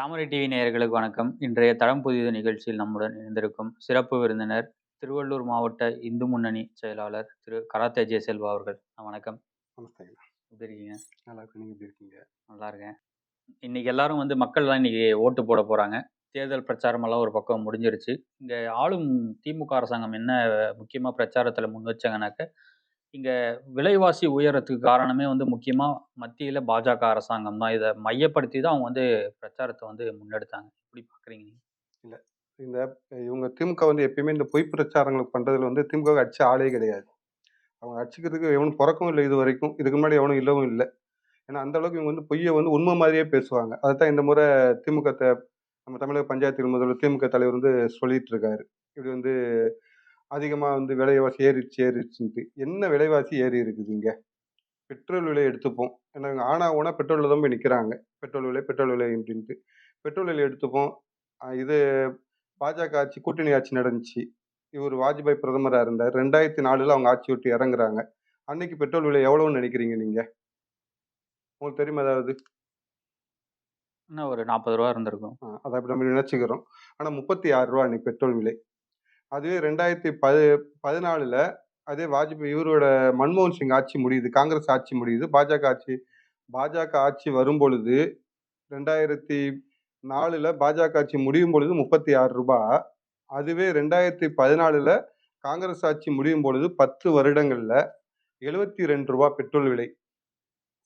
தாமரை TV நேயர்களுக்கு வணக்கம். இன்றைய தடம் புதிது நிகழ்ச்சியில் நம்முடன் இணைந்திருக்கும் சிறப்பு விருந்தினர் திருவள்ளூர் மாவட்ட இந்து முன்னணி செயலாளர் திரு கராத்தே ஜெய செல்வா அவர்கள் வணக்கம். நமஸ்தேங்க எப்படி இருக்கீங்க? நல்லா இருக்கு நீங்கள் எப்படி இருக்கீங்க? நல்லா இருக்கேன். இன்னைக்கு எல்லாரும் வந்து மக்கள்லாம் இன்னைக்கு ஓட்டு போட போறாங்க. தேர்தல் பிரச்சாரமெல்லாம் ஒரு பக்கம் முடிஞ்சிருச்சு. இங்க ஆளும் திமுக அரசாங்கம் என்ன முக்கியமா பிரச்சாரத்துல முன் வச்சாங்கனாக்க இங்கே விலைவாசி உயரத்துக்கு காரணமே வந்து முக்கியமாக மத்தியில் பாஜக அரசாங்கம் தான். இதை மையப்படுத்தி தான் அவங்க வந்து பிரச்சாரத்தை வந்து முன்னெடுத்தாங்க. எப்படி பார்க்குறீங்க இல்லை. இந்த இவங்க திமுக வந்து எப்பயுமே இந்த பொய் பிரச்சாரங்களுக்கு பண்ணுறதுல வந்து திமுக அடிச்ச ஆளே கிடையாது. அவங்க அடிச்சுக்கிறதுக்கு எவனும் பிறக்கவும் இல்லை இது வரைக்கும் இதுக்கு முன்னாடி எவனும் இல்லவும் இல்லை. ஏன்னா அந்த அளவுக்கு இவங்க வந்து பொய்யை வந்து உண்மை மாதிரியே பேசுவாங்க. அதுதான் இந்த முறை திமுக நம்ம தமிழக பஞ்சாயத்து முதல்வர் திமுக தலைவர் வந்து சொல்லிட்டு இருக்காரு. இப்படி வந்து அதிகமாக வந்து விலைவாசி ஏறிச்சு ஏறிச்சுன்ட்டு என்ன விலைவாசி ஏறி இருக்குது இங்க பெட்ரோல் விலை எடுத்துப்போம். ஏன்னா இவங்க ஆனா ஊனா பெட்ரோலில் தான் போய் நிற்கிறாங்க பெட்ரோல் விலை பெட்ரோல் விலை அப்படின்ட்டு. பெட்ரோல் விலை எடுத்துப்போம். இது பாஜக ஆட்சி கூட்டணி ஆட்சி நடந்துச்சு. இவர் வாஜ்பாய் பிரதமராக இருந்தார். ரெண்டாயிரத்தி நாலுல அவங்க ஆட்சி விட்டு இறங்குறாங்க. அன்னைக்கு பெட்ரோல் விலை எவ்வளவுன்னு நினைக்கிறீங்க நீங்க? உங்களுக்கு தெரியுமா ஏதாவது? இன்னும் ஒரு நாற்பது ரூபா இருந்திருக்கும். அதை அப்படி நம்ம நினைச்சுக்கிறோம். ஆனால் முப்பத்தி ஆறு ரூபா அன்னைக்கு பெட்ரோல் விலை. அதுவே ரெண்டாயிரத்தி பது பதினாலில் அதே வாஜ்பாய் இவரோட மன்மோகன் சிங் ஆட்சி முடியுது காங்கிரஸ் ஆட்சி முடியுது பாஜக ஆட்சி பாஜக ஆட்சி வரும் பொழுது ரெண்டாயிரத்தி நாலில் பாஜக ஆட்சி முடியும் பொழுது முப்பத்தி ஆறு ரூபாய் அதுவே ரெண்டாயிரத்தி பதினாலில் காங்கிரஸ் ஆட்சி முடியும் பொழுது பத்து வருடங்களில் எழுபத்தி ரெண்டு ரூபா பெட்ரோல் விலை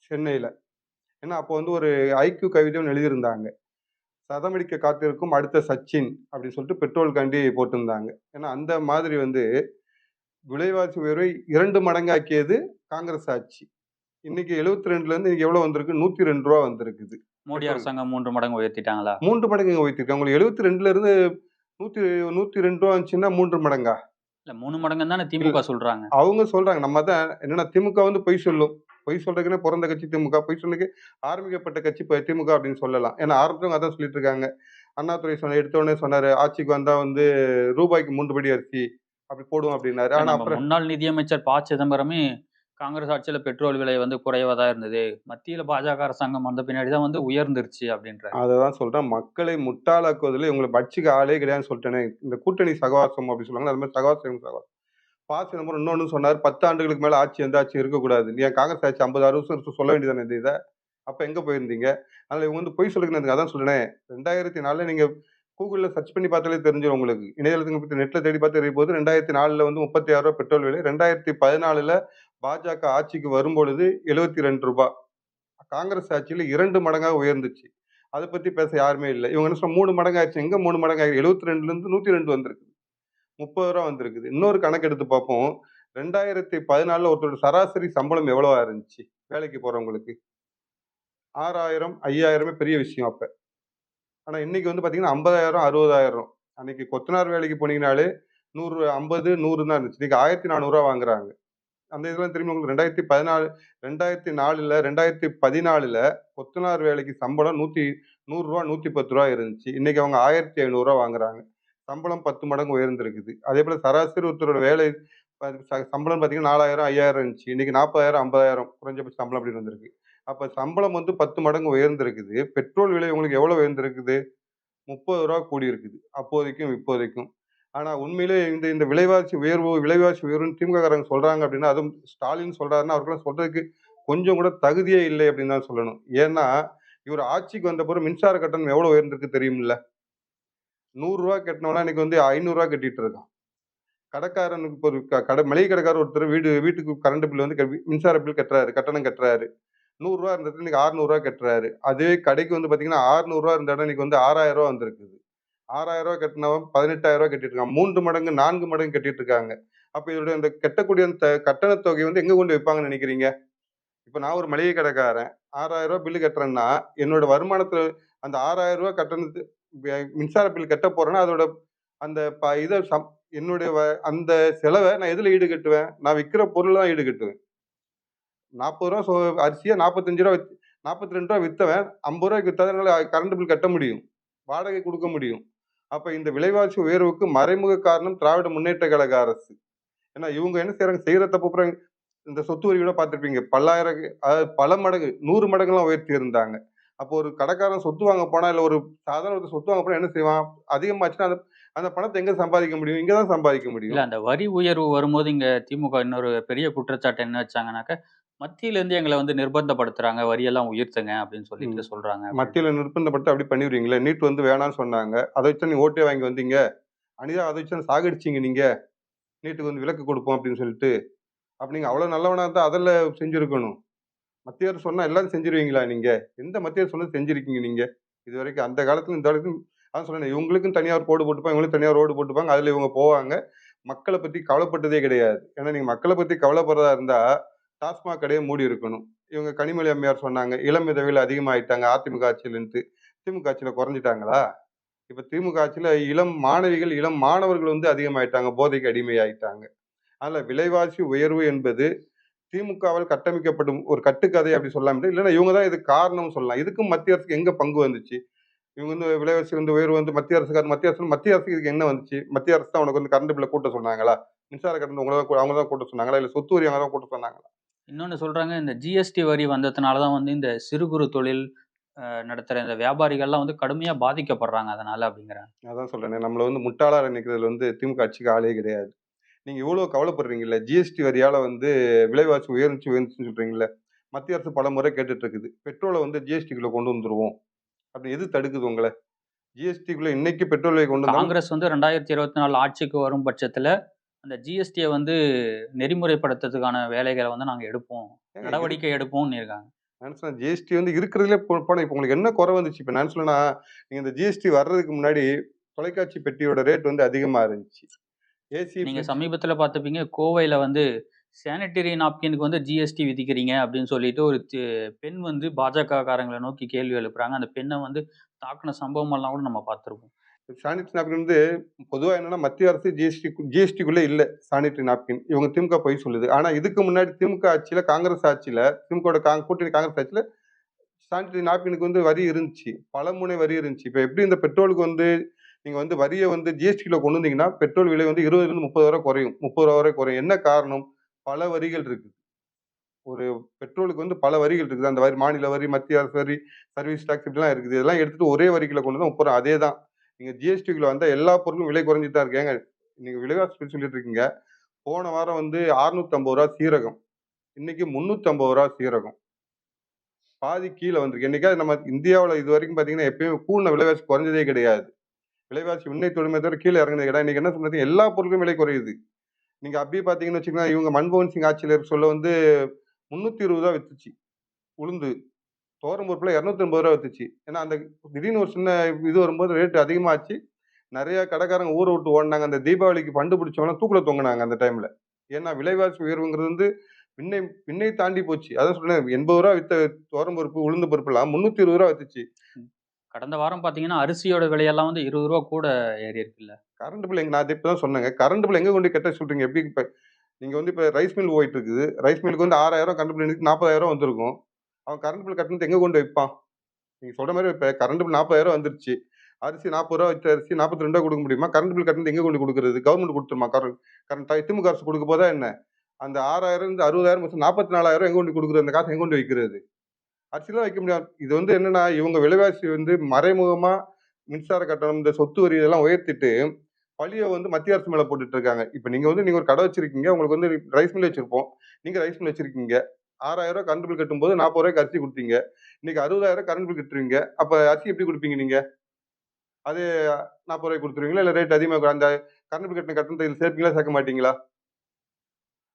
சென்னையில். ஏன்னா அப்போ வந்து ஒரு ஐக்கியூ கவிதையும் எழுதியிருந்தாங்க. சதமடிக்க காத்திருக்கும் அடுத்த சச்சின் அப்படின்னு சொல்லிட்டு பெட்ரோல் காண்டி போட்டிருந்தாங்க. ஏன்னா அந்த மாதிரி வந்து விலைவாசி உயர்வை இரண்டு மடங்காக்கியது காங்கிரஸ் ஆட்சி. இன்னைக்கு எழுபத்தி ரெண்டுல இருந்து இன்னைக்கு எவ்வளவு வந்திருக்கு? நூத்தி ரெண்டு ரூபா வந்திருக்குது. மோடி. அரசாங்கம் மூன்று மடங்கு உயர்த்திட்டாங்களா? மூன்று மடங்கு உயர்த்திருக்காங்க. உங்களுக்கு எழுபத்தி ரெண்டுல இருந்து நூத்தி நூத்தி ரெண்டு ரூபா வந்துச்சுன்னா மூன்று மடங்கா? இல்ல மூணு மடங்கு தானே திமுக சொல்றாங்க. அவங்க சொல்றாங்க. நம்ம தான் என்னன்னா திமுக வந்து பொய் சொல்லும். பொய் சொல்றதுக்குன்னு பிறந்த கட்சி திமுக பொய் சொன்னதுக்கு ஆரம்பிக்கப்பட்ட கட்சி இப்ப திமுக அப்படின்னு சொல்லலாம். ஏன்னா ஆரம்பிச்சவங்க அதான் சொல்லிட்டு இருக்காங்க அண்ணாதுரை சொன்ன எடுத்த உடனே சொன்னாரு ஆட்சிக்கு வந்தா வந்து ரூபாய்க்கு மூன்று படி அரிசி அப்படி போடுவோம் அப்படின்னாரு. ஆனா அப்புறம் முன்னாள் நிதியமைச்சர் ப. சிதம்பரமே காங்கிரஸ் ஆட்சியில பெட்ரோல் விலை வந்து குறைவதா இருந்தது. மத்தியில பாஜக அரசாங்கம் வந்த பின்னாடி தான் வந்து உயர்ந்துருச்சு அப்படின்ற அததான் சொல்றேன். மக்களை முட்டாளாக்குவதில் இவங்களை பட்சிக்கு ஆளே கிடையாதுன்னு சொல்லிட்டேனே. இந்த கூட்டணி சகவாசம் அப்படி சொல்லுவாங்க அது மாதிரி சகவாசம் சகவாசம். பா சிதம்பரம் இன்னொன்று சொன்னார் பத்து ஆண்டுகளுக்கு மேலே ஆட்சி எந்த ஆட்சி இருக்கக்கூடாது. நீ ஏன் காங்கிரஸ் ஆட்சி ஐம்பது அறுபது வருஷம் சொல்ல வேண்டியதானே இந்த இதை? அப்போ எங்கே போயிருந்தீங்க? அதனால் இவங்க வந்து பொய் சொல்லுங்க அதான் சொல்லினேன். ரெண்டாயிரத்தி நாலில் நீங்கள் கூகுளில் சர்ச் பண்ணி பார்த்தாலே தெரிஞ்சிடும் உங்களுக்கு. இணையதளத்துக்கு பற்றி நெட்டில் தேடி பார்த்து தெரிய போது ரெண்டாயிரத்தி நாலில் வந்து முப்பத்தி ஆறு பெட்ரோல் விலை ரெண்டாயிரத்தி பதினாலில் பாஜக ஆட்சிக்கு வரும்பொழுது எழுபத்தி ரெண்டு ரூபாய். காங்கிரஸ் ஆட்சியில் இரண்டு மடங்காக உயர்ந்துச்சு. அதை பற்றி பேச யாருமே இல்லை. இவங்க என்ன சொல்ல மூணு மடங்கு ஆயிடுச்சு எங்கே மூணு மடங்கு ஆயிடுச்சு எழுபத்தி ரெண்டுலேருந்து நூற்றி ரெண்டு வந்திருக்கு. முப்பது ரூபா வந்திருக்குது. இன்னொரு கணக்கு எடுத்து பார்ப்போம். ரெண்டாயிரத்தி பதினாலில் ஒருத்தரோட சராசரி சம்பளம் எவ்வளவா இருந்துச்சு? வேலைக்கு போறவங்களுக்கு. ஆறாயிரம் ஐயாயிரமே பெரிய விஷயம் அப்போ. ஆனால் இன்னைக்கு வந்து பார்த்தீங்கன்னா ஐம்பதாயிரம் அறுபதாயிரம். அன்னைக்கு கொத்தனார் வேலைக்கு போனீங்கனாலே நூறு ஐம்பது நூறு தான் இருந்துச்சு. இன்னைக்கு ஆயிரத்தி நானூறுரூவா வாங்குறாங்க. அந்த இதெல்லாம் திரும்பி உங்களுக்கு ரெண்டாயிரத்தி பதினாலு ரெண்டாயிரத்தி நாலில் ரெண்டாயிரத்தி பதினாலில் கொத்தனார் வேலைக்கு சம்பளம் நூற்றி நூறுரூவா நூற்றி பத்து ரூபா இருந்துச்சு. இன்னைக்கு அவங்க ஆயிரத்தி ஐநூறுரூவா வாங்குறாங்க. சம்பளம் பத்து மடங்கு உயர்ந்திருக்குது. அதே போல் சராசரி ஒருத்தரோட வேலை ச- சம்பளம் பார்த்தீங்கன்னா நாலாயிரம் ஐயாயிரம் இருந்துச்சு. இன்னைக்கு நாற்பதாயிரம் ஐம்பதாயிரம் குறைஞ்சபட்ச சம்பளம் அப்படின்னு வந்திருக்கு. அப்போ சம்பளம் வந்து பத்து மடங்கு உயர்ந்திருக்குது. பெட்ரோல் விலை உங்களுக்கு எவ்வளோ உயர்ந்திருக்குது? முப்பது ரூபா கூடி இருக்குது அப்போதைக்கும் இப்போதைக்கும். ஆனால் உண்மையிலே இந்த இந்த விலைவாசி உயர்வு விலைவாசி உயர்வுன்னு திமுககாரங்க சொல்கிறாங்க அப்படின்னா அதுவும் ஸ்டாலின் சொல்கிறாருன்னா அவருக்கெல்லாம் சொல்கிறதுக்கு கொஞ்சம் கூட தகுதியே இல்லை அப்படின்னு தான் சொல்லணும். ஏன்னா இவர் ஆட்சிக்கு வந்த பிறகு மின்சார கட்டணம் எவ்வளோ உயர்ந்திருக்கு தெரியுமில்ல? நூறுரூவா கட்டினவனா இன்னைக்கு வந்து ஐநூறுரூவா கட்டிட்டு இருக்கான். கடைக்காரனுக்கு இப்போ ஒரு க- கடை மளிகை கடைக்காரர் ஒருத்தர் வீடு வீட்டுக்கு கரண்ட் பில் வந்து மின்சார பில் கட்டுறாரு கட்டணம் கட்டுறாரு. நூறுரூவா இருந்தது இன்னைக்கு ஆறுநூறுவா கட்டுறாரு. அதுவே கடைக்கு வந்து பார்த்தீங்கன்னா ஆறுநூறுவா இருந்த இடம் இன்னைக்கு வந்து ஆறாயிரம் ரூபா வந்திருக்குது. ஆறாயிரம் ரூபா கட்டினவன் பதினெட்டாயிரம் ரூபா கட்டிட்டு இருக்கான். மூன்று மடங்கு நான்கு மடங்கு கட்டிட்டு இருக்காங்க. அப்போ இதோட அந்த கட்டக்கூடிய அந்த கட்டண தொகை வந்து எங்கே கொண்டு வைப்பாங்கன்னு நினைக்கிறீங்க? இப்போ நான் ஒரு மளிகை கடைக்காரன் ஆறாயிரம் ரூபா பில்லு கட்டுறேன்னா என்னோட வருமானத்தில் அந்த ஆறாயிரம் ரூபா கட்டணத்து மின்சார பில் கட்ட போறேன்னா அதோட அந்த ப- இதை சம் என்னுடைய வ- அந்த செலவை நான் எதில் ஈடு கட்டுவேன் நான் விற்கிற பொருள் தான் ஈடு கட்டுவேன் நாற்பது ரூபா சோ அரிசியை நாற்பத்தஞ்சு ரூபா நாற்பத்தி ரெண்டு ரூபா விற்றவன் ஐம்பது ரூபாய்க்கு விற்றாதனால கரண்ட் பில் கட்ட முடியும். வாடகை கொடுக்க முடியும். அப்போ இந்த விலைவாசி உயர்வுக்கு மறைமுக காரணம் திராவிட முன்னேற்ற கழக அரசு. ஏன்னா இவங்க என்ன செய்கிறாங்க செய்கிற தப்பு அப்புறம் இந்த சொத்து வரி கூட பார்த்துருப்பீங்க. பல்லாயிரம் அதாவது பல மடங்கு நூறு மடங்குலாம் உயர்த்தி இருந்தாங்க. அப்போ ஒரு கடைக்காரன் சொத்து வாங்க போனா இல்ல ஒரு சாதாரண ஒருத்தர் சொத்து வாங்க போனா என்ன செய்வான்? அதிகமாச்சுன்னா அந்த அந்த பணத்தை எங்க சம்பாதிக்க முடியும்? இங்க தான் சம்பாதிக்க இல்ல முடியும் அந்த வரி உயர்வு வரும்போது இங்க திமுக இன்னொரு பெரிய குற்றச்சாட்டு என்ன வச்சாங்கன்னாக்க மத்தியில இருந்து எங்களை வந்து நிர்பந்தப்படுத்துறாங்க வரியெல்லாம் உயர்த்துங்க அப்படின்னு சொல்லிட்டு. சொல்றாங்க. மத்தியில நிர்பந்தப்படுத்தி அப்படி பண்ணிடுவீங்களே? நீட் வந்து வேணாம்னு சொன்னாங்க. அதை வச்சு நீ ஓட்டே வாங்கி வந்தீங்க. அனிதா அதை வச்சு சாகடிச்சீங்க நீங்க. நீட்டுக்கு வந்து விலக்கு கொடுப்போம் அப்படின்னு சொல்லிட்டு. அப்ப நீங்க அவ்வளவு நல்லவனா இருந்தா அதில் செஞ்சிருக்கணும். மத்திய அரசு சொன்னால் எல்லாம் செஞ்சிருவீங்களா நீங்கள் எந்த மத்திய அரசு சொன்னது செஞ்சுருக்கீங்க நீங்கள் இது வரைக்கும் அந்த காலத்தில் இந்த வரைக்கும் அதான் சொன்னேன் இவங்களுக்கும் தனியார் ரோடு போட்டுப்பாங்க இவங்களுக்கும் தனியார் ரோடு போட்டுப்பாங்க அதில் இவங்க போவாங்க. மக்களை பற்றி கவலைப்பட்டதே கிடையாது. ஏன்னா நீங்கள் மக்களை பற்றி கவலைப்படுறதா இருந்தால் டாஸ்மாக் கடையை மூடி இருக்கணும். இவங்க கனிமொழி அம்மையார் சொன்னாங்க இளம் விதவைகள் அதிகமாகிட்டாங்க அதிமுக ஆட்சியிலன்ட்டு திமுக ஆட்சியில் குறைஞ்சிட்டாங்களா? இப்போ திமுக ஆட்சியில் இளம் மாணவிகள் இளம் மாணவர்கள் வந்து அதிகமாயிட்டாங்க போதைக்கு அடிமையாயிட்டாங்க. அதில் விலைவாசி உயர்வு என்பது திமுகவால் கட்டமைக்கப்படும் ஒரு கட்டுக்கதை அப்படி சொல்லலாம் இல்லைன்னா இவங்க தான் இதுக்கு காரணம் சொல்லலாம். இதுக்கும் மத்திய அரசுக்கு எங்க பங்கு வந்துச்சு? இவங்க வந்து விலைவாசி வந்து உயர்வு வந்து மத்திய அரசுக்கார மத்திய அரசு மத்திய அரசுக்கு இதுக்கு என்ன வந்துச்சு? மத்திய அரசு தான் உனக்கு வந்து கரண்ட் பில்ல கூட்ட சொன்னாங்களா? மின்சார கட்டணம் உங்களை தான் அவங்க தான் கூட்ட சொன்னாங்களா? இல்ல சொத்து வரி அவங்க தான் கூட்ட சொன்னாங்களா? இன்னொன்னு சொல்றாங்க இந்த ஜிஎஸ்டி வரி வந்ததுனால தான் வந்து இந்த சிறு குறு தொழில் அஹ், நடத்துற இந்த வியாபாரிகள்லாம் வந்து கடுமையா பாதிக்கப்படுறாங்க அதனால அப்படிங்கிறாங்க. அதான் சொல்றேனே நம்மள வந்து முட்டாளார நிக்கிறதுல வந்து திமுக ஆட்சிக்கு ஆளே கிடையாது. நீங்க இவ்வளவு கவலைப்படுறீங்கல்ல? ஜிஎஸ்டி வரியால வந்து விலைவாசி உயர்ந்துச்சு உயர்ந்துச்சுன்னு சொல்றீங்கல்ல? மத்திய அரசு பல முறை கேட்டுட்டு இருக்குது பெட்ரோலை வந்து ஜிஎஸ்டிக்குள்ள கொண்டு வந்துருவோம். அப்படி எது தடுக்குது உங்களை? ஜிஎஸ்டிக்குள்ள இன்னைக்கு பெட்ரோல் கொண்டு காங்கிரஸ் வந்து ரெண்டாயிரத்தி இருபத்தி நாலு ஆட்சிக்கு வரும் பட்சத்துல அந்த ஜிஎஸ்டியை வந்து நெறிமுறைப்படுத்துறதுக்கான வேலைகளை வந்து நாங்க எடுப்போம். நடவடிக்கை எடுப்போம்னு இருக்காங்க. நான் சொன்னேன் ஜிஎஸ்டி வந்து இருக்கிறதுலே போன இப்போ உங்களுக்கு என்ன குறை வந்துச்சு? இப்போ நான் சொன்னா நீங்க இந்த ஜிஎஸ்டி வர்றதுக்கு முன்னாடி தொலைக்காட்சி பெட்டியோட ரேட் வந்து அதிகமா இருந்துச்சு. நீங்க சமீபத்துல பார்த்துப்பீங்க கோவையில வந்து சானிட்டரி நாப்கினுக்கு வந்து ஜிஎஸ்டி விதிக்கிறீங்க அப்படின்னு சொல்லிட்டு ஒரு பெண் வந்து பாஜக காரங்களை நோக்கி கேள்வி எழுப்புறாங்க. அந்த பெண்ணை வந்து தாக்குன சம்பவம் எல்லாம் கூட நம்ம பார்த்துருப்போம் சானிட்டரி நாப்கின் வந்து பொதுவாக என்னன்னா மத்திய அரசு ஜிஎஸ்டி ஜிஎஸ்டிக்குள்ளே இல்லை. சானிட்டரி நாப்கின் இவங்க திமுக போய் சொல்லுது. ஆனா இதுக்கு முன்னாடி திமுக ஆட்சியில காங்கிரஸ் ஆட்சியில திமுக காங் கூட்டணி காங்கிரஸ் ஆட்சியில சானிட்டரி நாப்கினுக்கு வந்து வரி இருந்துச்சு. பல முனை வரி இருந்துச்சு. இப்போ எப்படி இந்த பெட்ரோலுக்கு வந்து நீங்கள் வந்து வரியை வந்து ஜிஎஸ்டியில் கொண்டு வந்தீங்கன்னா பெட்ரோல் விலை வந்து இருபதுலேருந்து முப்பது வரை குறையும். முப்பது ரூபா வரை குறையும். என்ன காரணம்? பல வரிகள் இருக்குது ஒரு பெட்ரோலுக்கு வந்து பல வரிகள் இருக்குது. அந்த வரி மாநில வரி மத்திய அரசு வரி சர்வீஸ் டாக்ஸ் இப்படிலாம் இருக்குது. இதெல்லாம் எடுத்துகிட்டு ஒரே வரிக்குள்ள கொண்டு வந்து முப்பது அதே தான். நீங்கள் ஜிஎஸ்டிக்குள்ள வந்தால் எல்லா பொருளும் விலை குறைஞ்சி தான் இருக்கு. ஏங்க விலைவாசி சொல்லிட்டு இருக்கீங்க. போன வாரம் வந்து 650 ரூபா சீரகம். இன்னைக்கு 350 ரூபா சீரகம். பாதி கீழே வந்திருக்கு. என்னைக்காவது நம்ம இந்தியாவில் இது வரைக்கும் பார்த்தீங்கன்னா எப்பயுமே கூழ்ன விலைவாசி குறைஞ்சதே கிடையாது. விலைவாசி உன்னை தொடுமை தவிர கீழே இறங்குது இடம் இன்னைக்கு என்ன சொல்றது? எல்லா பொருளுக்கும் விலை குறையுது. நீங்க அப்படியே பார்த்தீங்கன்னு வச்சுக்கோங்க இவங்க மன்மோகன் சிங் ஆட்சியில் சொல்ல வந்து முந்நூற்றி இருபது ரூபா வித்துச்சு உளுந்து. தோரம் பொருட்கள் இரநூத்தி ஐம்பது ரூபா வித்துச்சு. ஏன்னா அந்த திடீர்னு ஒரு சின்ன இது வரும்போது ரேட்டு அதிகமாச்சு. நிறைய கடைக்காரங்க ஊரை விட்டு ஓடினாங்க. அந்த தீபாவளிக்கு பண்டு பிடிச்சவங்க தூக்கில் தொங்கினாங்க அந்த டைம்ல ஏன்னா விலைவாசி உயர்வுங்கிறது வந்து விண்ணை விண்ணை தாண்டி போச்சு. அதான் சொன்னேன் எண்பது ரூபா வித்த தோரம் பருப்பு உளுந்து பருப்புலாம் முந்நூற்றி இருபது ரூபா வித்துச்சு. கடந்த வாரம் பார்த்தீங்கன்னா அரிசியோட விலையெல்லாம் வந்து இருபது ரூபா கூட ஏறி இருக்குல்ல கரண்ட் பில் எங்க நான் இப்போ தான் சொன்னேங்க. கரண்ட் பில் எங்கே கொண்டு கெட்ட சொல்றீங்க? எப்படி இப்போ நீங்கள் வந்து இப்போ ரைஸ் மில் போயிட்டு இருக்குது ரைஸ் மில்லுக்கு வந்து ஆறாயிரம் கரண்ட் பில் நாற்பதாயிரம் வந்திருக்கும். அவன் கரண்ட் பில் கட்டணத்தை எங்கே கொண்டு வைப்பான் நீங்கள் சொல்கிற மாதிரி இப்போ கரண்ட் பில் நாற்பதாயிரம் வந்துருச்சு. அரிசி நாற்பது ரூபா வச்ச அரிசி நாற்பத்தி ரெண்டு ரூபா கொடுக்க முடியுமா? கரண்ட் பில் கட்டணத்தை எங்கே கொண்டு கொடுக்குறது? கவர்மெண்ட் கொடுத்துருமா? கரண்ட் கரண்ட் திமுக அரசு கொடுக்க போதா என்ன? அந்த ஆறாயிரம் இருந்து அறுபதாயிரம் நாற்பத்தி நாலாயிரம் எங்கே கொண்டு கொடுக்குறது? அந்த காசு எங்கே கொண்டு வைக்கிறது? அரிசிலாம் வைக்க முடியாது. இது வந்து என்னன்னா இவங்க விலைவாசி வந்து மறைமுகமா மின்சார கட்டணம் இந்த சொத்து வரி இதெல்லாம் உயர்த்திட்டு பழியை வந்து மத்திய அரசு மேலே போட்டுட்டு இருக்காங்க. இப்போ நீங்கள் வந்து நீங்கள் ஒரு கடை வச்சிருக்கீங்க உங்களுக்கு வந்து ரைஸ் மில் வச்சிருப்போம். நீங்கள் ரைஸ் மில் வச்சிருக்கீங்க. ஆறாயிரம் ரூபாய் கரண்ட் பில் கட்டும்போது நாற்பது ரூபாய்க்கு அரிசி கொடுத்தீங்க. இன்னைக்கு அறுபதாயிரம் கரண்ட் பில் கட்டுறீங்க. அப்போ அரிசி எப்படி கொடுப்பீங்க நீங்கள் அது நாற்பது ரூபாய் கொடுத்துருவீங்களா? இல்லை ரேட் அதிகமாக அந்த கரண்ட் பில் கட்டின கட்டணத்தை இதுல சேர்ப்பீங்களா? சேர்க்க மாட்டீங்களா?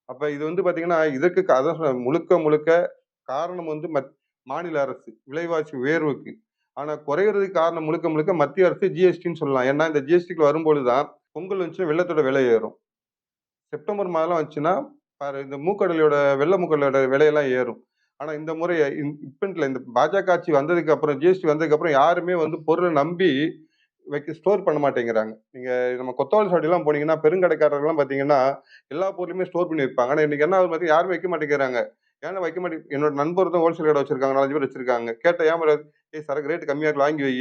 அப்போ இது வந்து பார்த்தீங்கன்னா இதற்கு அதான் முழுக்க முழுக்க காரணம் வந்து மத்- மாநில அரசு விலைவாசி உயர்வுக்கு. ஆனால் குறையிறதுக்கு காரணம் முழுக்க முழுக்க மத்திய அரசு ஜிஎஸ்டின்னு சொல்லலாம். ஏன்னா இந்த ஜிஎஸ்டிக்கு வரும்பொழுது தான் பொங்கல் வந்துச்சுன்னா வெள்ளத்தோட விலை ஏறும். செப்டம்பர் மாதம் வந்துச்சுன்னா பாரு இந்த மூக்கடலையோட வெள்ளை மூக்கடலையோட விலையெல்லாம் ஏறும். ஆனால் இந்த முறை இப்பன்ட்ல இந்த பாஜக ஆட்சி வந்ததுக்கு அப்புறம் ஜிஎஸ்டி வந்ததுக்கு அப்புறம் யாருமே வந்து பொருளை நம்பி வைக்க ஸ்டோர் பண்ண மாட்டேங்கிறாங்க. நீங்கள் நம்ம கொத்தவாளி சாடிலாம் போனீங்கன்னா பெருங்கடைக்காரர்கள்லாம் பார்த்தீங்கன்னா எல்லா பொருளுமே ஸ்டோர் பண்ணி வைப்பாங்க. ஆனால் இன்னைக்கு என்ன ஆகுது பார்த்தீங்கன்னா யாரும் வைக்க மாட்டேங்கிறாங்க. ஏன்னா வைக்க மாட்டேங்க என்னோட நண்பர் தான் ஹோல்சேல் கடை வச்சிருக்காங்க நாலஞ்சு பேர் வச்சிருக்காங்க. கேட்ட ஏமாறாது வராது? ஏய் சரக்கு ரேட்டு கம்மியாக வாங்கி வை.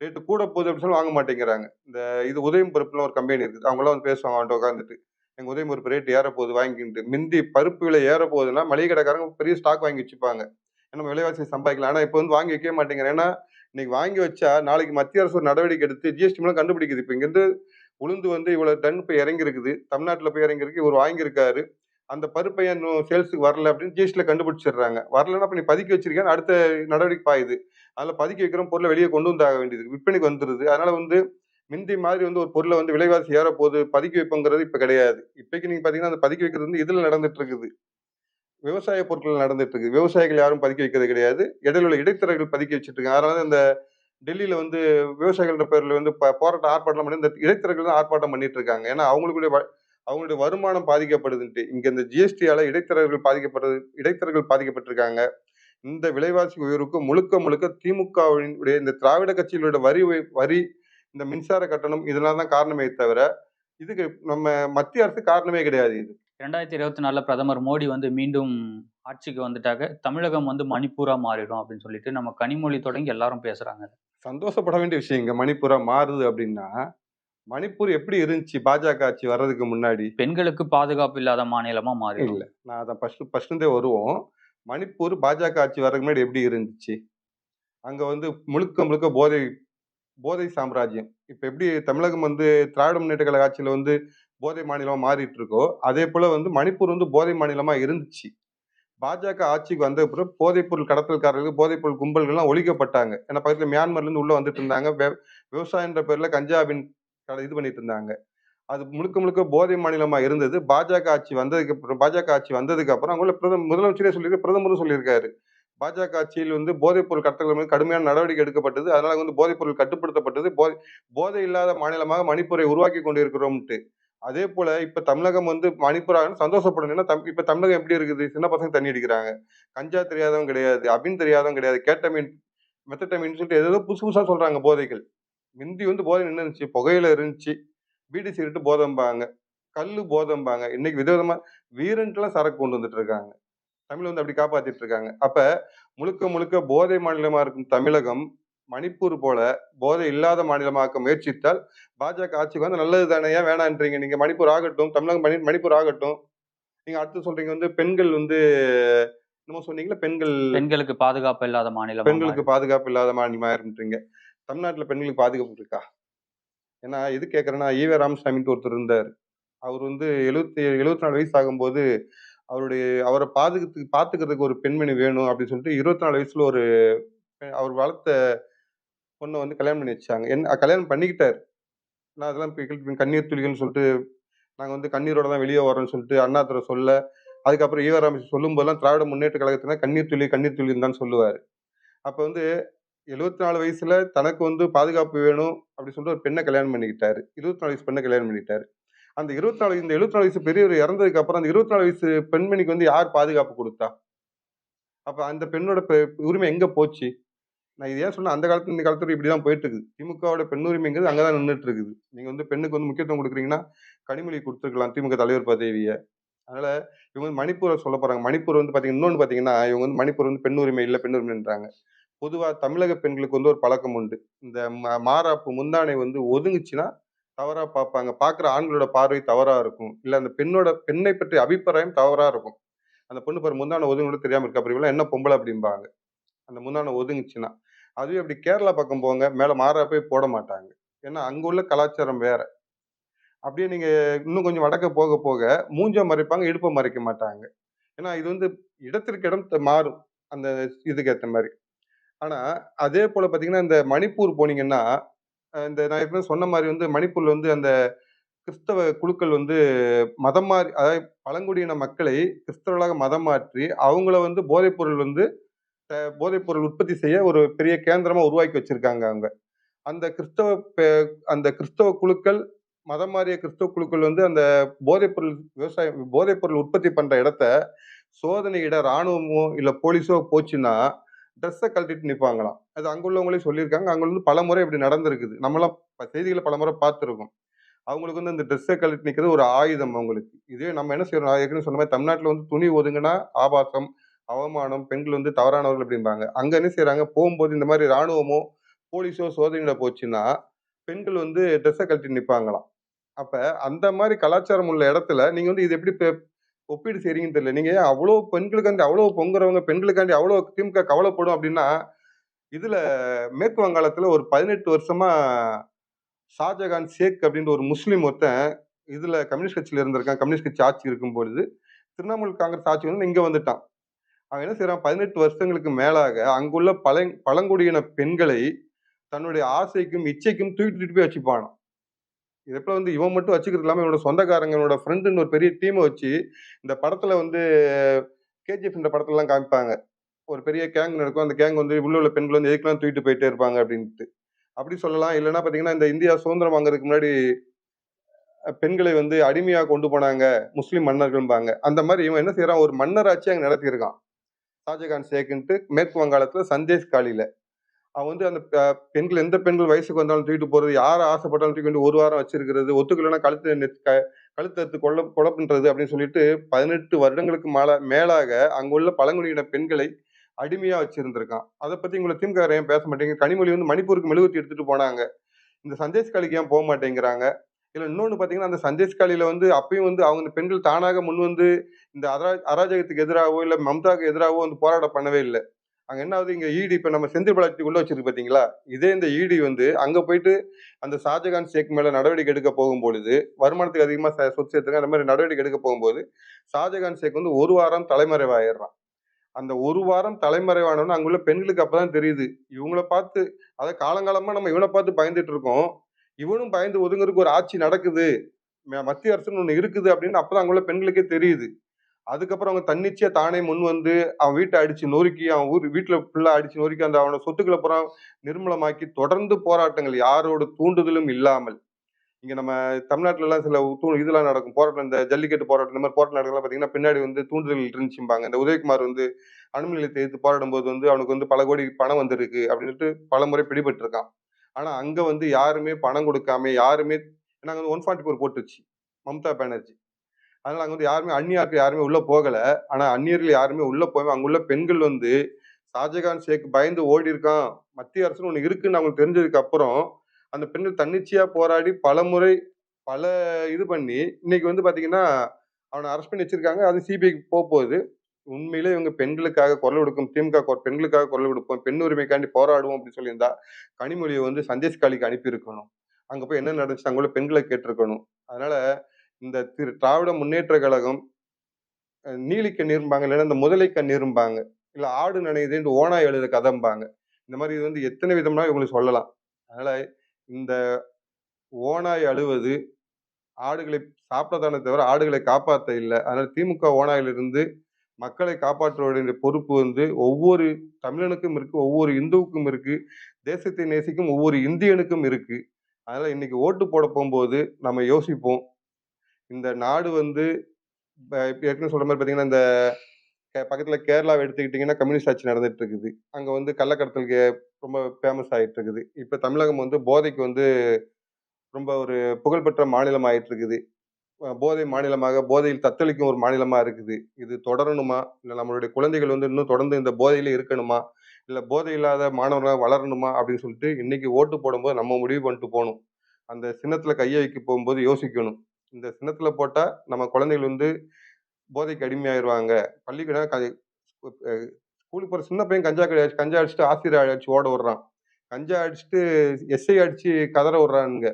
ரேட்டு கூட போகுது அப்படின்னு சொல்லி வாங்க மாட்டேங்கிறாங்க. இந்த இது உதயம் பருப்புலாம் ஒரு கம்பெனி இருக்குது. அவங்களாம் வந்து பேசுவாங்க அவன்கிட்ட உட்காந்துட்டு எங்கள் உதயம் பருப்பு ரேட் ஏற போகுது வாங்கிட்டு மிந்தி பருப்பு விலை ஏற போகுதுன்னா மளிகை கடைக்காரங்க பெரிய ஸ்டாக் வாங்கி வச்சுப்பாங்க. நம்ம விலைவாசி சம்பாதிக்கலாம். ஆனால் இப்போ வந்து வாங்கி வைக்க மாட்டேங்கிறேன் ஏன்னா இன்னைக்கு வாங்கி வச்சா நாளைக்கு மத்திய அரசு ஒரு நடவடிக்கை எடுத்து ஜிஎஸ்டி மூலம் கண்டுபிடிக்குது. இப்போ இங்கேருந்து உளுந்து வந்து இவ்வளோ டன் போய் இறங்கியிருக்குது. தமிழ்நாட்டில் போய் இறங்கியிருக்கு இவர் வாங்கியிருக்காரு. அந்த பருப்பை இன்னும் சேல்ஸுக்கு வரல அப்படின்னு ஜிஎஸ்டியில் கண்டுபிடிச்சிடுறாங்க. வரலன்னா அப்ப நீ பதுக்கி வச்சிருக்கேன் அடுத்த நடவடிக்கை பாயுது. அதில் பதுக்கி வைக்கிற பொருளை வெளியே கொண்டு வந்தாக வேண்டியது. விற்பனைக்கு வந்துருது. அதனால வந்து மிந்தி மாதிரி வந்து ஒரு பொருளை வந்து விலைவாசி ஏற போகுது பதுக்கி வைப்போங்கிறது இப்போ கிடையாது. இப்போக்கு நீங்க பார்த்தீங்கன்னா அந்த பதுக்கி வைக்கிறது வந்து இதில் நடந்துட்டு இருக்குது. விவசாய பொருட்கள் நடந்துட்டு இருக்கு விவசாயிகள் யாரும் பதுக்கி வைக்கிறது கிடையாது. இடையில உள்ள இடைத்தரகர்கள் பதுக்கி வச்சுட்டு இருக்காங்க. அதனால இந்த டெல்லியில வந்து விவசாயிகளின் பேர்ல வந்து போராட்டம் ஆர்ப்பாட்டம் பண்ணி இந்த இடைத்தரகர்கள் தான் ஆர்ப்பாட்டம் பண்ணிட்டு இருக்காங்க. ஏன்னா அவங்களுக்குடைய அவங்களுடைய வருமானம் பாதிக்கப்படுதுன்ட்டு இங்க இந்த ஜிஎஸ்டியால இடைத்தரகர்கள் பாதிக்கப்படுறது இடைத்தரகர்கள் பாதிக்கப்பட்டிருக்காங்க. இந்த விலைவாசி உயர்வுக்கு முழுக்க முழுக்க திமுகவினுடைய இந்த திராவிட கட்சிகளுடைய வரி வரி இந்த மின்சார கட்டணம் இதெல்லாம் தான் காரணமே தவிர இதுக்கு நம்ம மத்திய அரசு காரணமே கிடையாது இது. ரெண்டாயிரத்தி இருபத்தி நாலுல பிரதமர் மோடி வந்து மீண்டும் ஆட்சிக்கு வந்துட்டாக்க தமிழகம் வந்து மணிப்பூரா மாறிடும் அப்படின்னு சொல்லிட்டு நம்ம கனிமொழி தொடங்கி எல்லாரும் பேசுறாங்க. சந்தோஷப்பட வேண்டிய விஷயம் இங்க மணிப்பூரா மாறுது அப்படின்னா மணிப்பூர் எப்படி இருந்துச்சு? பாஜக ஆட்சி வர்றதுக்கு முன்னாடி? பெண்களுக்கு பாதுகாப்பு இல்லாத மாநிலமா மாறிடும். இல்ல. நான் அதை ஃபர்ஸ்ட் ஃபர்ஸ்ட்லேருந்தே வருவோம். மணிப்பூர் பாஜக ஆட்சி வர்றதுக்கு முன்னாடி எப்படி இருந்துச்சு? அங்க வந்து முழுக்க முழுக்க போதை போதை சாம்ராஜ்யம். இப்ப எப்படி தமிழகம் வந்து திராவிட முன்னேற்ற கழக ஆட்சியில வந்து போதை மாநிலமா மாறிட்டு இருக்கோ அதே போல வந்து மணிப்பூர் வந்து போதை மாநிலமா இருந்துச்சு. பாஜக ஆட்சிக்கு வந்த பிறகு போதைப் பொருள் கடத்தல்காரர்கள் போதைப் பொருள் கும்பல்கள்லாம் ஒழிக்கப்பட்டாங்க. ஏன்னா பக்கத்துல மியான்மர்ல இருந்து உள்ள வந்துட்டு இருந்தாங்க. விவசாயன்ற பேர்ல கஞ்சாவின் இது பண்ணிட்டு இருந்தாங்க. அது முழுக்க முழுக்க போதை மாநிலமா இருந்தது. பாஜக ஆட்சி வந்ததுக்கு அப்புறம் பாஜக ஆட்சி வந்ததுக்கு அப்புறம் அவங்கள பிரதம முதலமைச்சரே சொல்லியிருக்கு பிரதமரும் சொல்லியிருக்காரு பாஜக ஆட்சியில் வந்து போதைப் பொருள் கடத்தல் மீது கடுமையான நடவடிக்கை எடுக்கப்பட்டது. அதனால வந்து போதைப் பொருள் கட்டுப்படுத்தப்பட்டது. போதை போதை இல்லாத மாநிலமாக மணிப்பூரை உருவாக்கி கொண்டிருக்கிறோம்ட்டு. அதே போல இப்ப தமிழகம் வந்து மணிப்பூராக சந்தோஷப்படணும் ஏன்னா தம்- இப்ப தமிழகம் எப்படி இருக்குது? சின்ன பசங்க தண்ணி அடிக்கிறாங்க. கஞ்சா தெரியாதவங்க கிடையாது. அபின் தெரியாதவங்க கிடையாது. கேட்டமின் மெத்தட்டமின் சொல்லிட்டு ஏதோ புதுசு புதுசா சொல்றாங்க போதைகள். முந்தி வந்து போதை நின்று இருந்துச்சு? புகையில இருந்துச்சு. பீடி சிகரெட்டு போதம்பாங்க. கல்லு போதம்பாங்க. இன்னைக்கு விதவிதமா வீரன்ட்டுலாம் சரக்கு கொண்டு வந்துட்டு இருக்காங்க. தமிழ் வந்து அப்படி காப்பாத்திட்டு இருக்காங்க. அப்ப முழுக்க முழுக்க போதை மாநிலமா இருக்கும் தமிழகம் மணிப்பூர் போல போதை இல்லாத மாநிலமாக்க முயற்சித்தால் பாஜக ஆட்சிக்கு வந்து நல்லது தானே? ஏன் வேணான்றீங்க. நீங்க மணிப்பூர் ஆகட்டும் தமிழகம் மணி மணிப்பூர் ஆகட்டும். நீங்க அடுத்து சொல்றீங்க வந்து பெண்கள் வந்து என்னமோ சொன்னீங்களா பெண்கள் பெண்களுக்கு பாதுகாப்பு இல்லாத மாநிலமா பெண்களுக்கு பாதுகாப்பு இல்லாத மாநிலமா இருந்துட்டீங்க தமிழ்நாட்டில் பெண்களுக்கு பாதுகாப்பு இருக்கா ஏன்னா எது கேட்குறேன்னா ஈவே ராமசாமின்ட்டு ஒருத்தர் இருந்தார். அவர் வந்து எழுபத்தி எழுபத்தி நாலு வயசு ஆகும்போது அவருடைய அவரை பாதுகாத்து பார்த்துக்கிறதுக்கு ஒரு பெண்மணி வேணும் அப்படின்னு சொல்லிட்டு இருபத்தி நாலு வயசுல ஒரு அவர் வளர்த்த பொண்ணை வந்து கல்யாணம் பண்ணி வச்சாங்க. என்ன கல்யாணம் பண்ணிக்கிட்டார். நான் அதெல்லாம் போய் கண்ணீர் துளிகள்னு சொல்லிட்டு நாங்கள் வந்து கண்ணீரோட தான் வெளியே வரோம்னு சொல்லிட்டு அண்ணாதுரை சொல்ல அதுக்கப்புறம் ஈவே ராமசாமி சொல்லும் போதெல்லாம் திராவிட முன்னேற்ற கழகத்தினா கண்ணீர் துளி கண்ணீர் துளின்னு தான் சொல்லுவார். அப்போ வந்து எழுபத்தி நாலு வயசுல தனக்கு வந்து பாதுகாப்பு வேணும் அப்படின்னு சொல்லிட்டு ஒரு பெண்ணை கல்யாணம் பண்ணிக்கிட்டாரு. இருபத்தி நாலு வயசு பெண்ணை கல்யாணம் பண்ணிக்கிட்டாரு. அந்த இருபத்தி நாலு இந்த எழுபத்தி நாலு வயசு பெரியவர் இறந்ததுக்கு அப்புறம் அந்த இருபத்தி நாலு வயசு பெண்மணிக்கு வந்து யார் பாதுகாப்பு கொடுத்தா? அப்ப அந்த பெண்ணோட பெ- உரிமை எங்க போச்சு? நான் இது ஏன் அந்த காலத்துல இந்த காலத்துல இப்படிதான் போயிட்டு இருக்குது திமுகவோட பெண் உரிமைங்கிறது அங்கதான் நின்றுட்டு இருக்குது நீங்க வந்து பெண்ணுக்கு வந்து முக்கியத்துவம் கொடுக்குறீங்கன்னா கனிமொழி கொடுத்துருக்கலாம் திமுக தலைவர் பதவியை. அதனால இவங்க வந்து மணிப்பூரை சொல்ல போறாங்க. மணிப்பூர் வந்து பாத்தீங்கன்னா இன்னொன்னு பாத்தீங்கன்னா இவங்க வந்து மணிப்பூர் வந்து பெண் உரிமை இல்லை பெண் உரிமைன்றாங்க. பொதுவா தமிழக பெண்களுக்கு வந்து ஒரு பழக்கம் உண்டு. இந்த மாறாப்பு முந்தானை வந்து ஒதுங்குச்சுன்னா தவறா பார்ப்பாங்க. பார்க்குற ஆண்களோட பார்வை தவறா இருக்கும். இல்ல அந்த பெண்ணோட பெண்ணை பற்றிய அபிப்பிராயம் தவறா இருக்கும். அந்த பொண்ணு பாரு முந்தானை ஒதுங்க தெரியாம இருக்கு? அப்படி என்ன பொம்பளை அப்படிம்பாங்க. அந்த முந்தானை ஒதுங்குச்சுன்னா அதுவே அப்படி கேரளா பக்கம் போங்க மேல மாறாப்பே போட மாட்டாங்க. ஏன்னா அங்க உள்ள கலாச்சாரம் வேற. அப்படியே நீங்க இன்னும் கொஞ்சம் வடக்க போக போக மூஞ்ச மறைப்பாங்க இடுப்பை மறைக்க மாட்டாங்க. ஏன்னா இது வந்து இடத்திற்கு இடம் மாறும். அந்த இதுக்கு ஏற்ற மாதிரி. ஆனா அதே போல பாத்தீங்கன்னா இந்த மணிப்பூர் போனீங்கன்னா இந்த நான் ஏற்கனவே சொன்ன மாதிரி வந்து மணிப்பூர்ல வந்து அந்த கிறிஸ்தவ குழுக்கள் வந்து மதம் மாறி அதாவது பழங்குடியின மக்களை கிறிஸ்தவர்களாக மதம் மாற்றி அவங்கள வந்து போதைப்பொருள் வந்து போதைப் போதைப்பொருள் உற்பத்தி செய்ய ஒரு பெரிய கேந்திரமா உருவாக்கி வச்சிருக்காங்க அவங்க. அந்த கிறிஸ்தவ பெ- அந்த கிறிஸ்தவ குழுக்கள் மதம் மாறிய கிறிஸ்தவ குழுக்கள் வந்து அந்த போதைப்பொருள் விவசாயம் போதைப்பொருள் உற்பத்தி பண்ற இடத்த சோதனையிட ராணுவமோ இல்ல போலீஸோ போச்சுன்னா ட்ரெஸ்ஸை கழட்டிட்டு நிற்பாங்களாம் அது அங்குள்ளவங்களே சொல்லியிருக்காங்க. அங்கே வந்து பல முறை இப்படி நடந்திருக்குது. நம்மளாம் ப- செய்திகளை பல முறை பார்த்துருக்கோம். அவங்களுக்கு வந்து இந்த ட்ரெஸ்ஸை கழட்டி நிற்கிறது ஒரு ஆயுதம் அவங்களுக்கு. இதே நம்ம என்ன செய்யறோம்? ஏற்கனவே சொன்ன மாதிரி தமிழ்நாட்டில் வந்து துணி ஒதுங்கினா ஆபாசம் அவமானம் பெண்கள் வந்து தவறானவர்கள் அப்படிம்பாங்க. அங்கே என்ன செய்கிறாங்க போகும்போது இந்த மாதிரி ராணுவமோ போலீஸோ சோதனையிட போச்சுன்னா பெண்கள் வந்து ட்ரெஸ்ஸை கழட்டி நிற்பாங்களாம் அப்போ அந்த மாதிரி கலாச்சாரம் உள்ள இடத்துல நீங்கள் வந்து இது எப்படி பெ- ஒப்பீடு சரிங்கன்னு தெரியல. நீங்க ஏன் அவ்வளோ பெண்களுக்காண்டி அவ்வளோ பொங்குறவங்க, பெண்களுக்காண்டி அவ்வளோ திமுக கவலைப்படும் அப்படின்னா இதுல மேற்கு வங்காளத்துல ஒரு 18 வருஷமா ஷாஜகான் ஷேக் அப்படின்ற ஒரு முஸ்லீம் ஒருத்தன் இதுல கம்யூனிஸ்ட் கட்சியில இருந்திருக்கான். கம்யூனிஸ்ட் கட்சி ஆட்சி இருக்கும் பொழுது, திரிணாமுல் காங்கிரஸ் ஆட்சி வந்து இங்க வந்துட்டான். அவன் என்ன செய்யறான் பதினெட்டு வருஷங்களுக்கு மேலாக அங்குள்ள பழங் பழங்குடியின பெண்களை தன்னுடைய ஆசைக்கும், இச்சைக்கும் தூக்கிட்டு போய் வச்சுப்பானான் இது வந்து இவன் மட்டும் வச்சுக்கிறது இல்லாம இவனோட சொந்தக்காரங்க, இவனோட ஃப்ரெண்டுன்னு ஒரு பெரிய டீமை வச்சு, இந்த படத்தில் வந்து கேஜிஎஃப்ன்ற படத்துலலாம் காமிப்பாங்க. ஒரு பெரிய கேங் நடக்கும். அந்த கேங் வந்து உள்ள உள்ள பெண்கள் வந்து எதுக்கெல்லாம் தூக்கிட்டு போயிட்டே இருப்பாங்க அப்படின்ட்டு அப்படி சொல்லலாம். இல்லைன்னா பார்த்தீங்கன்னா, இந்த இந்தியா சுதந்திரம் வாங்குறதுக்கு முன்னாடி பெண்களை வந்து அடிமையாக கொண்டு போனாங்க, முஸ்லீம் மன்னர்கள்பாங்க அந்த மாதிரி இவன் என்ன செய்கிறான் ஒரு மன்னராட்சி அங்கே நடத்தியிருக்கான். ஷாஜகான் ஷேக்குன்ட்டு மேற்கு வங்காளத்தில் சந்தேஷ் காலியில் அவன் வந்து அந்த பெண்கள் எந்த பெண்கள் வயசுக்கு வந்தாலும் தூக்கிட்டு போறது, யார் ஆசைப்பட்டாலும் தூக்கி வந்து 1 வாரம் வச்சிருக்கிறது, ஒத்துக்கலைன்னா கழுத்து நெத் க கொல்ல கொலை பண்றது அப்படின்னு சொல்லிட்டு 18 வருடங்களுக்கு மேல மேலாக அங்குள்ள பழங்குடியின பெண்களை அடிமையா வச்சிருந்திருக்கான். அதை பத்தி உங்களை திமுக ஏன் பேச மாட்டேங்க கனிமொழி வந்து மணிப்பூருக்கு மெழுகுத்தி எடுத்துட்டு போனாங்க. இந்த சந்தேஷ் காலிக்கு ஏன் போக மாட்டேங்கிறாங்க? இல்லை இன்னொன்று பார்த்தீங்கன்னா, அந்த சந்தேஷ் வந்து அப்பயும் வந்து அவங்க இந்த பெண்கள் தானாக முன் வந்து இந்த அரா அராஜகத்துக்கு எதிராகவோ, இல்லை மம்தாக்கு எதிராகவோ வந்து போராட்டம் பண்ணவே இல்லை அங்க என்ன ஆகுது, இங்க ஈடி இப்ப நம்ம செந்தில் பாலாஜி உள்ள வச்சிருக்கு பார்த்தீங்களா? இதே இந்த ஈடி வந்து அங்க போயிட்டு அந்த ஷாஜகான் ஷேக் மேல நடவடிக்கை எடுக்க போகும்பொழுது, வருமானத்துக்கு அதிகமா ச சொத்து சேர்த்துருக்காங்க. அந்த மாதிரி நடவடிக்கை எடுக்க போகும்போது, ஷாஜகான் ஷேக் வந்து ஒரு வாரம் தலைமறைவாயிடுறான் அந்த ஒரு வாரம் தலைமறைவானோனே அங்குள்ள பெண்களுக்கு அப்பதான் தெரியுது. இவங்கள பார்த்து அதை காலங்காலமா நம்ம இவனை பார்த்து பயந்துட்டு இருக்கோம். இவனும் பயந்து ஒதுங்குறதுக்கு ஒரு ஆட்சி நடக்குது. ம மத்திய அரசுன்னு ஒண்ணு இருக்குது அப்டின்னு அப்பதான் அங்குள்ள பெண்களுக்கே தெரியுது. அதுக்கப்புறம் அவங்க தன்னிச்சையா தானே முன் வந்து அவன் வீட்டை அடிச்சு நொறுக்கி, அவன் ஊர் வீட்டுல ஃபுல்லா அடிச்சு நொறுக்கி அந்த அவனோட சொத்துக்களை புறம் நிர்மலமாக்கி தொடர்ந்து போராட்டங்கள் யாரோட தூண்டுதலும் இல்லாமல், இங்க நம்ம தமிழ்நாட்டுலலாம் சில தூ இதெல்லாம் நடக்கும். போராட்டம் இந்த ஜல்லிக்கட்டு போராட்டம் இந்த மாதிரி போராட்டம் நடக்கலாம் பார்த்தீங்கன்னா, பின்னாடி வந்து தூண்டுதல் இருந்துச்சும்பாங்க. இந்த உதயகுமார் வந்து அனுமதி எடுத்து எதிர்த்து போராடும்போது வந்து அவனுக்கு வந்து பல கோடி பணம் வந்திருக்கு அப்டின்ட்டு பலமுறை பிடிபட்டுருக்கான். ஆனா அங்க வந்து யாருமே பணம் கொடுக்காம யாருமே ஏன்னா அங்க வந்து 144 போட்டுருச்சு. மம்தா பானர்ஜி. அதனால அங்க வந்து யாருமே அந்நியாருக்கு யாருமே உள்ள போகல. ஆனா அந்நியர்கள் யாருமே உள்ள அங்கே அங்குள்ள பெண்கள் வந்து ஷாஜகான் ஷேக் பயந்து ஓடியிருக்கான். மத்திய அரசுன்னு ஒன்று இருக்குன்னு அவங்களுக்கு தெரிஞ்சதுக்கு அப்புறம், அந்த பெண்கள் தன்னிச்சையா போராடி பல முறை பல இது பண்ணி, இன்னைக்கு வந்து பார்த்தீங்கன்னா, அவனை அரெஸ்ட் பண்ணி வச்சிருக்காங்க. அது சிபிஐக்கு போகுது உண்மையிலே இவங்க பெண்களுக்காக குரல் கொடுக்கும் திமுக பெண்களுக்காக குரல் கொடுப்போம், பெண் உரிமைக்காண்டி போராடுவோம் அப்படின்னு சொல்லியிருந்தா, கனிமொழியை வந்து சந்தேஷ் காலிக்கு அனுப்பியிருக்கணும். அங்க போய் என்ன நடந்துச்சு அங்குள்ள பெண்களை கேட்டிருக்கணும். அதனால இந்த திரு திராவிட முன்னேற்ற கழகம் நீலிக்க நீலிக் இல்லைன்னா இந்த முதலை கண்ணீர்ம்பாங்க. இல்லை ஆடு நனையுதேன்ட்டு ஓனா எழுத கதம்பாங்க. இந்த மாதிரி இது வந்து எத்தனை விதம்னா இவங்களுக்கு சொல்லலாம். அதனால இந்த ஓநாய் அழுவது ஆடுகளை சாப்பிடத்தானே தவிர ஆடுகளை காப்பாற்ற இல்லை அதனால திமுக ஓனாயிலிருந்து மக்களை காப்பாற்ற வேண்டிய பொறுப்பு வந்து ஒவ்வொரு தமிழனுக்கும் இருக்கு, ஒவ்வொரு இந்துவுக்கும் இருக்கு, தேசத்தை நேசிக்கும் ஒவ்வொரு இந்தியனுக்கும் இருக்கு. அதனால இன்னைக்கு ஓட்டு போட போகும்போது நம்ம யோசிப்போம். இந்த நாடு வந்து ஏற்கனவே சொல்ற மாதிரி பார்த்தீங்கன்னா, இந்த கே பக்கத்துல கேரளாவை எடுத்துக்கிட்டீங்கன்னா, கம்யூனிஸ்ட் ஆட்சி நடந்துட்டு இருக்குது. அங்க வந்து கள்ளக்கடத்தலுக்கு ரொம்ப ஃபேமஸ் ஆயிட்டு இருக்குது. இப்ப தமிழகம் வந்து போதைக்கு வந்து ரொம்ப ஒரு புகழ்பெற்ற மாநிலம் ஆயிட்டு இருக்குது. போதை மாநிலமாக போதையில் தத்தளிக்கும் ஒரு மாநிலமா இருக்குது. இது தொடரணுமா? இல்லை நம்மளுடைய குழந்தைகள் வந்து இன்னும் தொடர்ந்து இந்த போதையில் இருக்கணுமா? இல்லை போதை இல்லாத மாணவர்களாக வளரணுமா? அப்படின்னு சொல்லிட்டு இன்னைக்கு ஓட்டு போடும்போது நம்ம முடிவு பண்ணிட்டு போகணும் அந்த சின்னத்துல கையை வைக்க போகும்போது யோசிக்கணும். இந்த சின்னத்துல போட்டால் நம்ம குழந்தைகள் வந்து போதைக்கு அடிமையாயிருவாங்க. பள்ளிக்கூடம் ஸ்கூலுக்கு போகிற சின்ன பையன் கஞ்சா கிடையாது கஞ்சா அடிச்சுட்டு ஆசிரியர் அடிச்சு ஓட விடுறான். கஞ்சா அடிச்சுட்டு எஸ்ஐ அடிச்சு கதற விடுறானுங்க.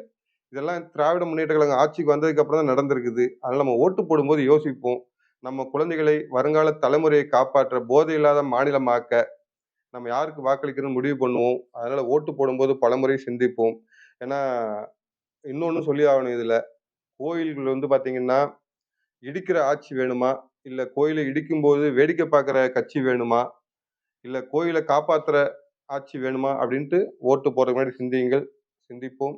இதெல்லாம் திராவிட முன்னேற்ற கழகம் ஆட்சிக்கு வந்ததுக்கு அப்புறம் தான் நடந்திருக்குது. அதனால் நம்ம ஓட்டு போடும்போது யோசிப்போம். நம்ம குழந்தைகளை வருங்கால தலைமுறையை காப்பாற்ற போதை இல்லாத மாநிலமாக்க, நம்ம யாருக்கு வாக்களிக்கணும்னு முடிவு பண்ணுவோம். அதனால் ஓட்டு போடும்போது பலமுறை சிந்திப்போம். ஏன்னா, இன்னொன்று சொல்லி ஆகணும் இதில் கோயில்கள் வந்து பார்த்தீங்கன்னா, இடிக்கிற ஆட்சி வேணுமா? இல்லை கோயிலை இடிக்கும்போது வேடிக்கை பார்க்குற கட்சி வேணுமா? இல்லை கோயிலை காப்பாற்றுற ஆட்சி வேணுமா? அப்படின்ட்டு ஓட்டு போடுற முன்னாடி சிந்தியுங்கள். சிந்திப்போம்.